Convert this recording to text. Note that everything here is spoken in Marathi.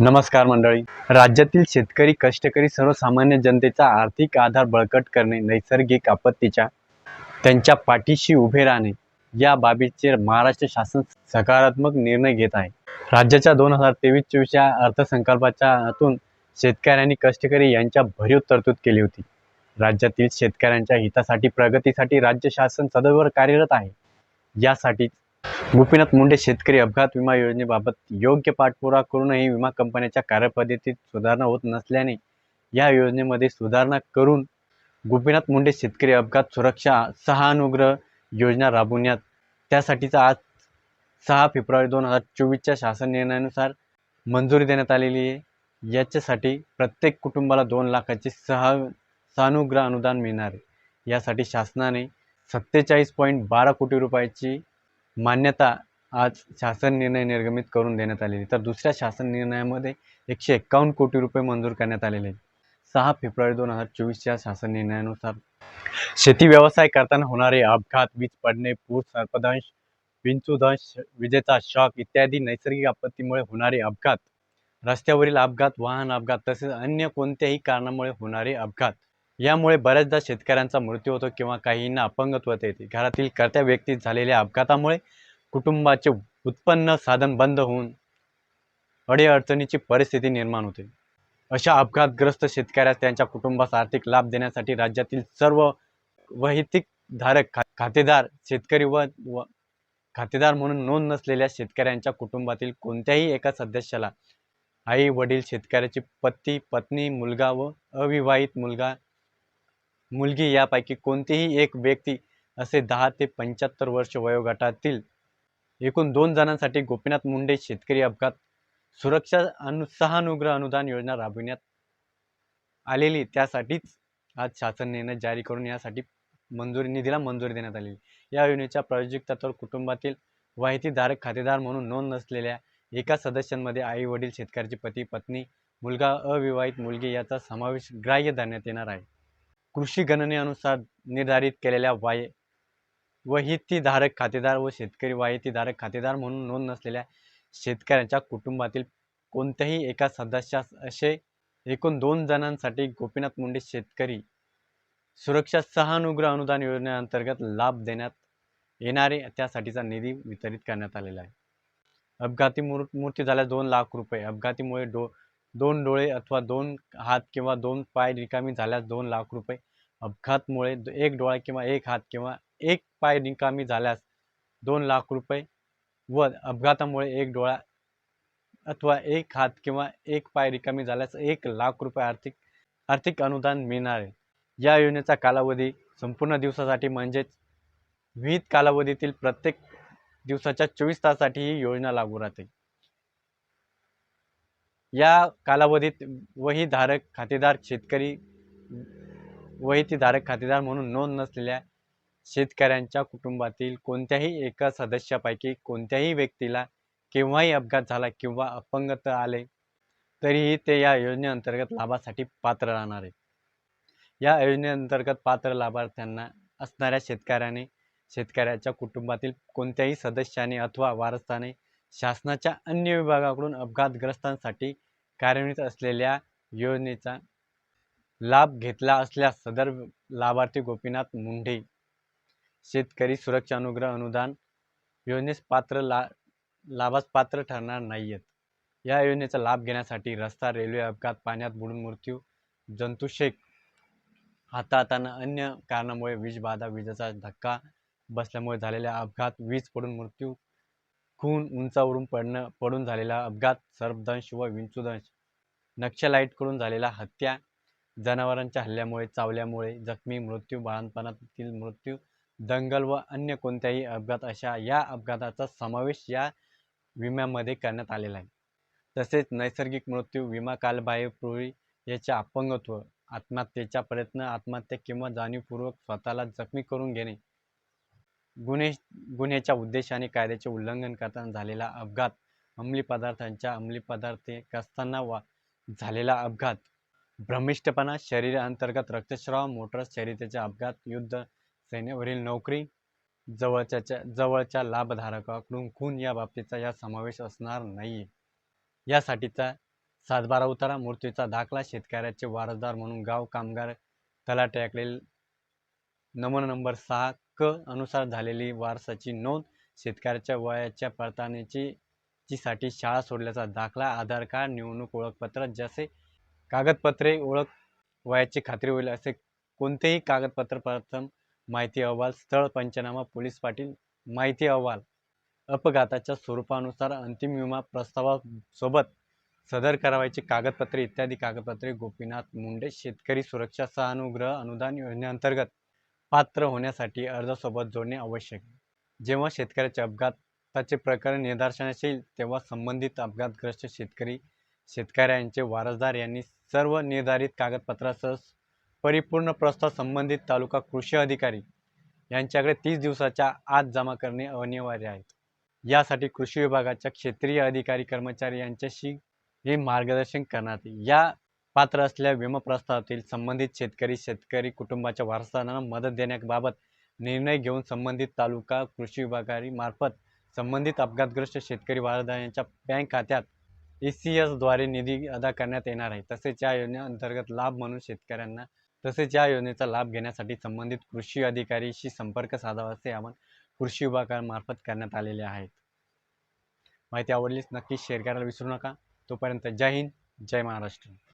नमस्कार मंडळी. राज्यातील शेतकरी कष्टकरी सर्वसामान्य जनतेचा आर्थिक आधार बळकट करणे नैसर्गिक आपत्तीच्या त्यांच्या पाठीशी उभे राहणे या बाबीचे महाराष्ट्र शासन सकारात्मक निर्णय घेत आहे. राज्याच्या दोन हजार तेवीस चोवीसच्या अर्थसंकल्पाच्या आतून शेतकऱ्यांनी कष्टकरी यांच्या भरीव तरतूद केली होती. राज्यातील शेतकऱ्यांच्या हितासाठी प्रगतीसाठी राज्य शासन सदैव कार्यरत आहे. यासाठीच गोपीनाथ मुंडे शेतकरी अपघात विमा योजनेबाबत योग्य पाठपुरा करूनही विमा कंपन्याच्या कार्यपद्धतीत सुधारणा होत नसल्याने या योजनेमध्ये सुधारणा करून गोपीनाथ मुंडे शेतकरी अपघात सुरक्षा सहानुग्रह योजना राबवण्यात त्यासाठीचा आज सहा फेब्रुवारी दोन हजार चोवीसच्या शासन निर्णयानुसार मंजुरी देण्यात आलेली आहे. याच्यासाठी प्रत्येक कुटुंबाला दोन लाखाचे सहा सहानुग्रह अनुदान मिळणार आहे. यासाठी शासनाने सत्तेचाळीस पॉईंट बारा कोटी रुपयाची मान्यता आज शासन निर्णय निर्गमित करून देण्यात आलेली. तर दुसऱ्या शासन निर्णयामध्ये एकशे एक्कावन्न कोटी रुपये मंजूर करण्यात आलेले सहा फेब्रुवारी दोन हजार चोवीसच्या शासन निर्णयानुसार शेती व्यवसाय करताना होणारे अपघात वीज पडणे पूर सर्पदंश विंचूदंश विजेचा शॉक इत्यादी नैसर्गिक आपत्तीमुळे होणारे अपघात रस्त्यावरील अपघात वाहन अपघात तसेच अन्य कोणत्याही कारणामुळे होणारे अपघात यामुळे बऱ्याचदा शेतकऱ्यांचा मृत्यू होतो किंवा काहींना अपंगत्वता येते. घरातील कर्त्या व्यक्तीत झालेल्या अपघातामुळे कुटुंबाचे उत्पन्न साधन बंद होऊन अडीअडचणीची परिस्थिती निर्माण होते. अशा अपघातग्रस्त शेतकऱ्यास त्यांच्या कुटुंबास आर्थिक लाभ देण्यासाठी राज्यातील सर्व वैयक्तिक धारक खा खातेदार शेतकरी व व खातेदार म्हणून नोंद नसलेल्या शेतकऱ्यांच्या कुटुंबातील कोणत्याही एका सदस्याला आई वडील शेतकऱ्याची पती पत्नी मुलगा व अविवाहित मुलगा मुलगी यापैकी कोणतीही एक व्यक्ती असे दहा ते पंच्याहत्तर वर्ष वयोगटातील एकूण दोन जणांसाठी गोपीनाथ मुंडे शेतकरी अपघात सुरक्षा अनु सहानुग्रह अनुदान योजना राबविण्यात आलेली. त्यासाठीच आज शासन निर्णय जारी करून यासाठी मंजुरी निधीला मंजुरी देण्यात आलेली. या योजनेच्या प्रायोजिक तत्वावर कुटुंबातील वाहितीधारक खातेदार म्हणून नोंद नसलेल्या एका सदस्यांमध्ये आई वडील शेतकऱ्याची पती पत्नी मुलगा अविवाहित मुलगी याचा समावेश ग्राह्य धरण्यात येणार आहे. कृषी गणनेनुसार निर्धारित केलेल्या वाय वहितीधारक खातेदार व शेतकरी वाहितीधारक खातेदार म्हणून नोंद नसलेल्या शेतकऱ्यांच्या कुटुंबातील कोणत्याही एका सदस्यास असे एकूण दोन जणांसाठी गोपीनाथ मुंडे शेतकरी सुरक्षा सहानुग्रह अनुदान योजनेअंतर्गत लाभ देण्यात येणारे त्यासाठीचा निधी वितरित करण्यात आलेला आहे. अपघाती मृ मूर्ती झाल्यास दोन लाख रुपये. अपघातीमुळे डो दोन डोळे अथवा दोन हात किंवा दोन पाय रिकामी झाल्यास दोन लाख रुपये अपघातमुळे एक डोळा किंवा एक हात किंवा एक पाय रिकामी झाल्यास दोन लाख रुपये व अपघातामुळे एक डोळा अथवा एक हात किंवा एक पाय रिकामी झाल्यास एक लाख रुपये आर्थिक आर्थिक अनुदान मिळणार आहे. या योजनेचा कालावधी संपूर्ण दिवसासाठी म्हणजेच विहित कालावधीतील प्रत्येक दिवसाच्या चोवीस तासासाठी ही योजना लागू राहते. या कालावधीत वहीधारक खातेदार शेतकरी वहितीधारक खातेदार म्हणून नोंद नसलेल्या शेतकऱ्यांच्या कुटुंबातील कोणत्याही एका सदस्यापैकी कोणत्याही व्यक्तीला केव्हाही अपघात झाला किंवा अपंगत्व आले तरीही ते या योजनेअंतर्गत लाभासाठी पात्र राहणार आहे या योजनेअंतर्गत पात्र लाभार्थ्यांना असणाऱ्या शेतकऱ्याने शेतकऱ्याच्या कुटुंबातील कोणत्याही सदस्याने अथवा वारसाने शासनाच्या अन्य विभागाकडून अपघातग्रस्तांसाठी कार्यान्वित असलेल्या योजनेचा लाभ घेतला असल्यास सदर लाभार्थी गोपीनाथ मुंढे शेतकरी सुरक्षा अनुग्रह अनुदान योजनेस पात्र ला लाभास पात्र ठरणार नाही आहेत या योजनेचा लाभ घेण्यासाठी रस्ता रेल्वे अपघात पाण्यात बुडून मृत्यू जंतुशेक हाताहातानं अन्य कारणामुळे वीज बाधा विजेचा धक्का बसल्यामुळे झालेल्या अपघात वीज पडून मृत्यू खून उंचावरून पडणं पडून झालेला अपघात सर्पदंश व विंचूदंश नक्षलाईटकडून झालेला हत्या जनावरांच्या हल्ल्यामुळे चावल्यामुळे जखमी मृत्यू बाळणपणातील मृत्यू दंगल व अन्य कोणत्याही अपघात अशा या अपघाताचा समावेश या विम्यामध्ये करण्यात आलेला आहे. तसेच नैसर्गिक मृत्यू विमा कालबाह्य पूर्वी याचे अपंगत्व आत्महत्येचा प्रयत्न आत्महत्या किंवा जाणीवपूर्वक स्वतःला जखमी करून घेणे गुन्हे गुन्ह्याच्या उद्देशाने कायद्याचे उल्लंघन करताना झालेला अपघात अंमली पदार्थांच्या अंमली पदार्थ असताना वा झालेला अपघात भ्रमिष्टपणा शरीराअंतर्गत रक्तस्राव मोटर शर्यतीचे अपघात युद्ध सैन्यावरील नोकरी जवळच्या जवळच्या लाभधारकाकडून खून या बाबतीचा या समावेश असणार नाही. यासाठीचा सातबारा उतारा मृत्यूचा दाखला शेतकऱ्याचे वारसदार म्हणून गाव कामगार तलाट्याकडील नमुना नंबर सहा क अनुसार झालेली वारसाची नोंद शेतकऱ्याच्या वयाच्या पडताळणीची साठी शाळा सोडल्याचा दाखला आधार कार्ड निवडणूक ओळखपत्र जसे कागदपत्रे ओळख वयाची खात्री होईल असे कोणतेही कागदपत्र प्रथम माहिती अहवाल स्थळ पंचनामा पोलीस पाटील माहिती अहवाल अपघाताच्या स्वरूपानुसार अंतिम विमा प्रस्तावासोबत सदर करावयाची कागदपत्रे इत्यादी कागदपत्रे गोपीनाथ मुंडे शेतकरी सुरक्षा सहानुग्रह अनुदान योजनेअंतर्गत पात्र होण्यासाठी अर्जासोबत जोडणे आवश्यक आहे. जेव्हा शेतकऱ्याचे अपघाताचे प्रकरण निदर्शनास येईल तेव्हा संबंधित अपघातग्रस्त शेतकरी शेतकऱ्यांचे वारसदार यांनी सर्व निर्धारित कागदपत्रासह परिपूर्ण प्रस्ताव संबंधित तालुका कृषी अधिकारी यांच्याकडे तीस दिवसाच्या आत जमा करणे अनिवार्य आहे यासाठी कृषी विभागाच्या क्षेत्रीय अधिकारी कर्मचारी यांच्याशी हे मार्गदर्शन करण्यात या पात्र असलेल्या विमा प्रस्तावातील संबंधित शेतकरी शेतकरी कुटुंबाच्या वारसांना मदत देण्याबाबत निर्णय घेऊन संबंधित तालुका कृषी विभागारी मार्फत संबंधित अपघातग्रस्त शेतकरी वारसदार यांच्या बँक खात्यात ई सी एसद्वारे निधी अदा करण्यात येणार आहे. तसेच या योजनेअंतर्गत लाभ म्हणून शेतकऱ्यांना तसेच या योजनेचा लाभ घेण्यासाठी संबंधित कृषी अधिकारीशी संपर्क साधावा असे आवाहन कृषी विभागामार्फत करण्यात आलेले आहेत माहिती आवडलीच नक्की शेअर करायला विसरू नका. तोपर्यंत जय हिंद जय महाराष्ट्र.